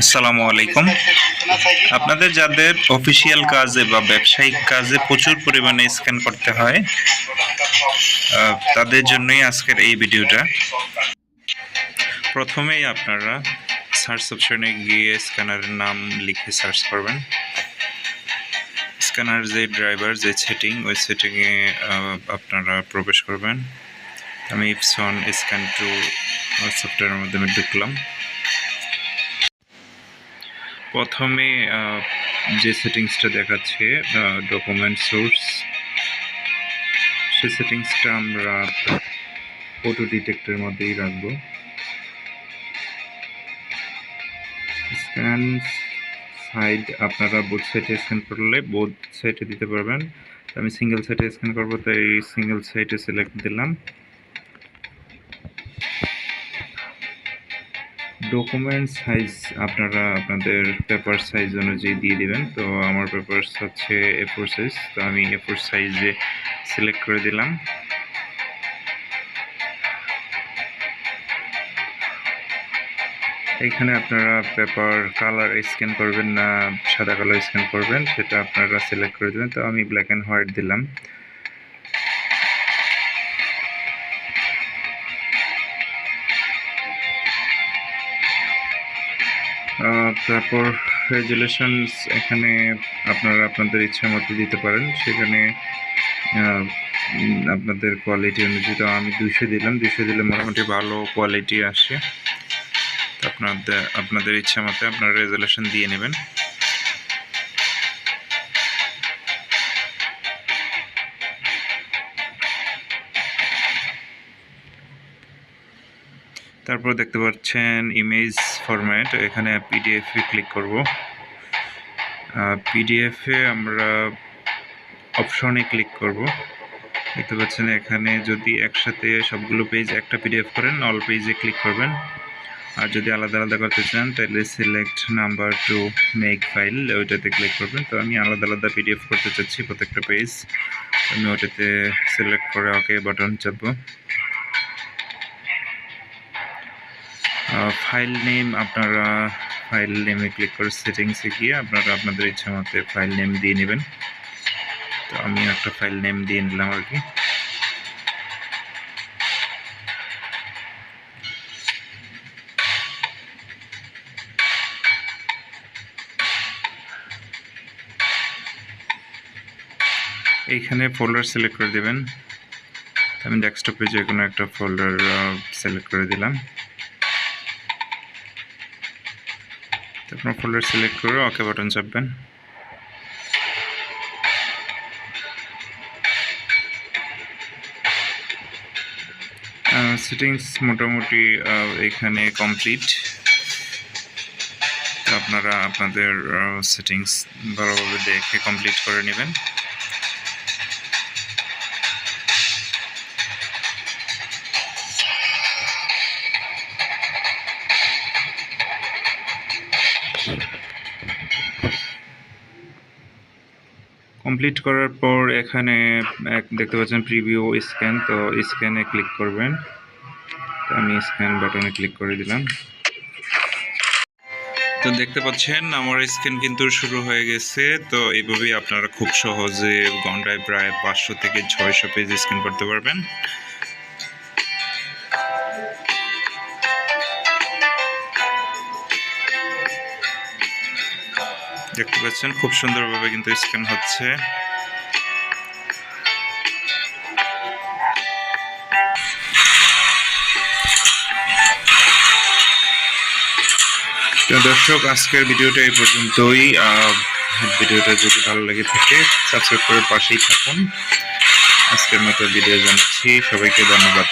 আসসালামু আলাইকুম। আপনাদের যাদের অফিসিয়াল কাজে বা ব্যবসায়িক কাজে প্রচুর পরিমাণে স্ক্যান করতে হয় তাদের জন্যই আজকের এই ভিডিওটা। প্রথমেই আপনারা সার্চ অপশনে গিয়ে স্ক্যানারের নাম লিখে সার্চ করবেন। স্ক্যানার যে ড্রাইভার যে সেটিং ওই সেটিংয়ে আপনারা প্রবেশ করবেন। আমি ইপসন স্ক্যান টু সফটওয়্যারের মাধ্যমে ঢুকলাম। প্রথমে যে সেটিংসটা দেখাচ্ছে ডকুমেন্ট সোর্স সেই সেটিংসটা আমরা ফটো ডিটেক্টরের মধ্যেই রাখব। স্ক্যান সাইড আপনারা বোথ সাইডে স্ক্যান করলে বোথ সাইডে দিতে পারবেন। আমি সিঙ্গেল সাইডে স্ক্যান করব, তাই সিঙ্গেল সাইডে সিলেক্ট দিলাম। ডকুমেন্ট সাইজ আপনারা আপনাদের পেপার সাইজ অনুযায়ী দিয়ে দিবেন। তো আমার পেপার হচ্ছে এ ফোর সাইজ তো আমি এ ফোর সাইজে সিলেক্ট করে দিলাম। এইখানে আপনারা পেপার কালার স্ক্যান করবেন না, সাদা কালার স্ক্যান করবেন, সেটা আপনারা সিলেক্ট করে দেবেন। তো আমি ব্ল্যাক অ্যান্ড হোয়াইট দিলাম। তারপর রেজুলেশনস এখানে আপনারা আপনাদের ইচ্ছা মতো দিতে পারেন। সেখানে আপনাদের কোয়ালিটি অনুযায়ী তো আমি দুশো দিলাম। দুশো দিলে মোটামুটি ভালো কোয়ালিটি আসে। আপনাদের আপনাদের ইচ্ছা মতো আপনারা রেজুলেশন দিয়ে নেবেন। তারপর দেখতে পাচ্ছেন ইমেজ ফরম্যাট এখানে পিডিএফ ক্লিক করব। পিডিএফ আমরা অপশনে ক্লিক করব। দেখতে পাচ্ছেন এখানে যদি একসাথে সবগুলো পেজ একটা পিডিএফ করেন অল পেজে ক্লিক করবেন। আর যদি আলাদা আলাদা করতে চান, তাহলে select number two make file ওইটাতে ক্লিক করবেন। তো আমি আলাদা আলাদা পিডিএফ করতে চাচ্ছি প্রত্যেকটা পেজ আমি ওটাতে সিলেক্ট করে ওকে বাটন চাপবো। ফাইল নেম আপনারা ফাইল নেমে ক্লিক করে সেটিংসে গিয়ে আপনারা আপনাদের ইচ্ছা মতো ফাইল নেম দিয়ে নেবেন। তো আমি একটা ফাইল নেম দিয়ে নিলাম আর কি। এইখানে ফোল্ডার সিলেক্ট করে দেবেন। আমি ডেস্কটপে যে কোনো একটা ফোল্ডার সিলেক্ট করে দিলাম। তারপর ফোল্ডার সিলেক্ট করে ওকে বাটন চাপবেন। সেটিংস মোটামুটি এখানে কমপ্লিট আপনারা আপনাদের সেটিংস ভালোভাবে দেখে কমপ্লিট করে নেবেন। কমপ্লিট করার পর এখানে দেখতে পাচ্ছেন প্রিভিউ স্ক্যান তো স্ক্যানে ক্লিক করবেন। আমি স্ক্যান বাটনে ক্লিক করে দিলাম। তো দেখতে পাচ্ছেন, আমার স্ক্যান কিন্তু শুরু হয়ে গেছে। তো এইভাবেই আপনারা খুব সহজে ঘন্টায় প্রায় পাঁচশো থেকে ছয়শো পেজ স্ক্যান করতে পারবেন। দেখতে পাচ্ছেন, খুব সুন্দরভাবে কিন্তু স্ক্যান হচ্ছে। দর্শক, আজকের ভিডিওটা এই পর্যন্তই। ভিডিওটা যদি ভালো লাগে থাকে সাবস্ক্রাইব করে পাশেই থাকুন। আজকের মতো ভিডিও জানাচ্ছি। সবাইকে ধন্যবাদ।